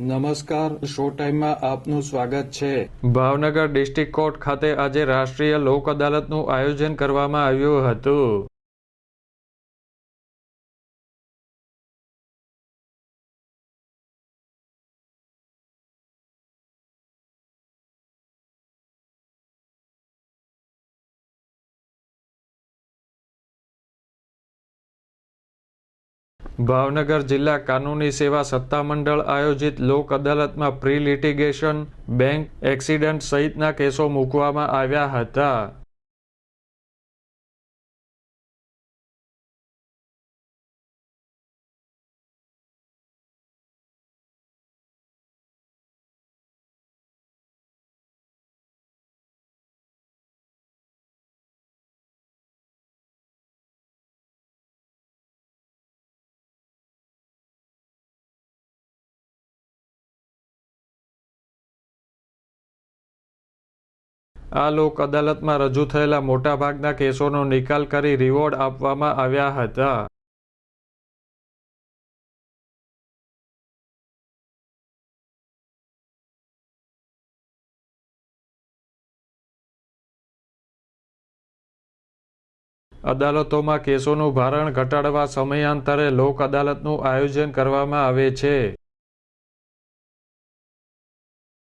નમસ્કાર શો ટાઈમમાં આપનું સ્વાગત છે. ભાવનગર ડિસ્ટ્રિક્ટ કોર્ટ ખાતે આજે રાષ્ટ્રીય લોક અદાલતનું આયોજન કરવામાં આવ્યું હતું. ભાવનગર જિલ્લા કાનૂની સેવા સત્તામંડળ આયોજિત લોક અદાલતમાં પ્રી લિટિગેશન બેંક એક્સિડન્ટ સહિતના કેસો મૂકવામાં આવ્યા હતા. આ લોક અદાલતમાં રજૂ થયેલા મોટાભાગના કેસોનો નિકાલ કરી રિવોર્ડ આપવામાં આવ્યા હતા. અદાલતોમાં કેસોનું ભારણ ઘટાડવા સમયાંતરે લોક અદાલતનું આયોજન કરવામાં આવે છે.